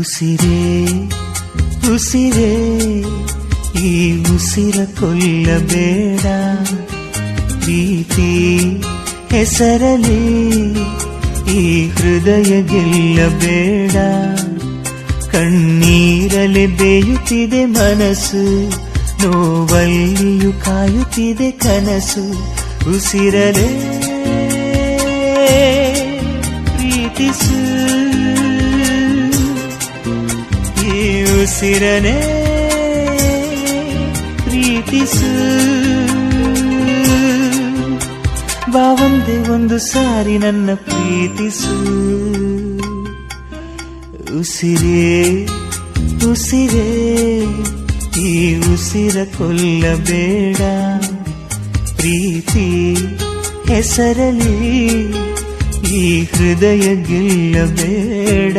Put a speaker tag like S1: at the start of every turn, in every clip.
S1: ಉಸಿರೇ ಉಸಿರೇ, ಈ ಉಸಿರ ಕೊಲ್ಲಬೇಡ. ಪ್ರೀತಿ ಹೆಸರಲಿ, ಈ ಹೃದಯ ಗೆಲ್ಲಬೇಡ. ಕಣ್ಣೀರಲೆ ಬೇಯುತ್ತಿದೆ ಮನಸ್ಸು, ನೋವಲ್ಲಿಯೂ ಕಾಯುತ್ತಿದೆ ಕನಸು. ಉಸಿರಲೇ, ಪ್ರೀತಿಸು. ಈ ಉಸಿರನೇ ಪ್ರೀತಿಸು ಬಾ ಒಂದೇ ಒಂದು ಸಾರಿ ನನ್ನ ಪ್ರೀತಿಸು ಉಸಿರೇ ಉಸಿರೇ ಈ ಉಸಿರ ಕೊಲ್ಲಬೇಡ ಪ್ರೀತಿ ಹೆಸರಲಿ ಈ ಹೃದಯ ಗೆಲ್ಲಬೇಡ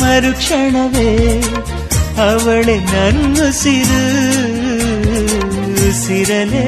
S1: ಮರುಕ್ಷಣವೇ ಅವಳೆ ನನ್ನುಸಿರು ಸಿರಲೇ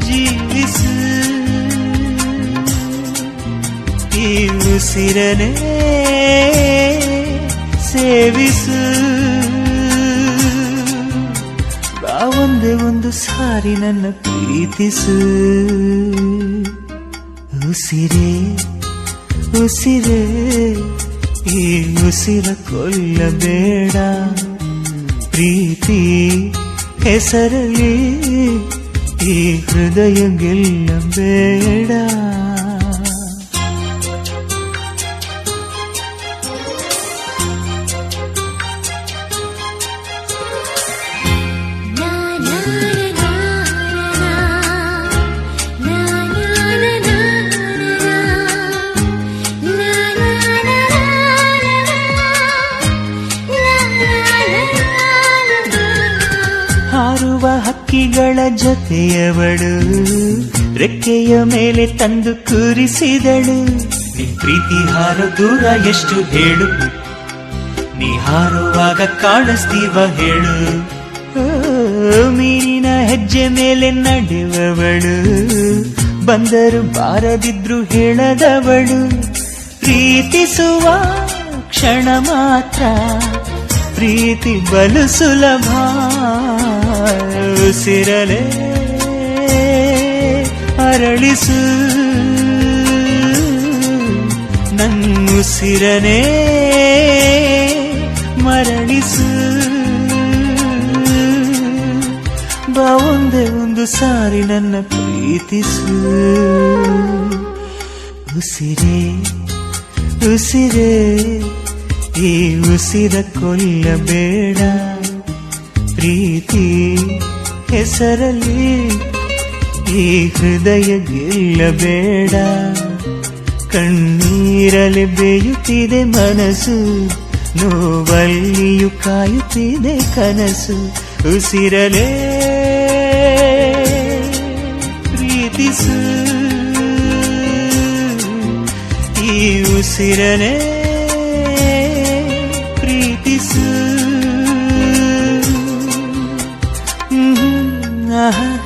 S1: ಜೀವಿಸು. ಈ ಉಸಿರನೇ ಸೇವಿಸು. ಒಂದೇ ಒಂದು ಸಾರಿ ನನ್ನ ಪ್ರೀತಿಸು. ಉಸಿರೇ ಉಸಿರೇ ಈ ಉಸಿರ ಕೊಲ್ಲಬೇಡ ಪ್ರೀತಿ ಹೆಸರಲಿ ಈ ಹೃದಯ ಗೆಲ್ಲಬೇಡ ಜೊತೆಯವಳು. ರೆಕ್ಕೆಯ ಮೇಲೆ ತಂದು ಕೂರಿಸಿದಳು. ನಿ ಪ್ರೀತಿ ಹಾರೋ ದೂರ ಎಷ್ಟು ಹೇಳು. ನೀ ಹಾರುವಾಗ ಕಾಣಿಸ್ತೀವ ಹೇಳು. ಮೀನಿನ ಹೆಜ್ಜೆ ಮೇಲೆ ನಡೆಯುವವಳು ಬಂದರು ಬಾರದಿದ್ರು ಹೇಳದವಳು. ಪ್ರೀತಿಸುವ ಕ್ಷಣ ಮಾತ್ರ. ಪ್ರೀತಿ ಬಲು ಸುಲಭ ಉಸಿರಲೇ ಅರಳಿಸು ನನ್ನುಸಿರನೇ ಮರಳಿಸು. ಬಾ ಒಂದೇ ಸಾರಿ ನನ್ನ ಪ್ರೀತಿಸು. ಉಸಿರೇ ಉಸಿರೇ. ಈ ಉಸಿರ ಕೊಲ್ಲಬೇಡ. ಪ್ರೀತಿ ಹೆಸರಲ್ಲಿ ಈ ಹೃದಯ ಗೆಲ್ಲಬೇಡ. ಕಣ್ಣೀರಲಿ ಬೇಯುತ್ತಿದೆ ಮನಸ್ಸು, ನೋವಲ್ಲಿಯೂ ಕಾಯುತ್ತಿದೆ ಕನಸು. ಉಸಿರಲೇ ಪ್ರೀತಿಸು. ಈ ಉಸಿರನೇ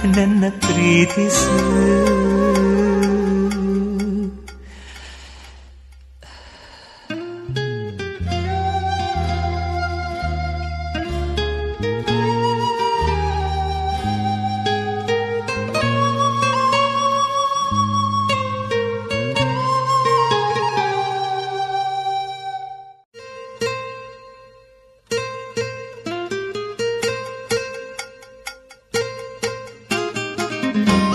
S1: ನನ್ನ ಪ್ರೀತಿಸು.
S2: Thank you.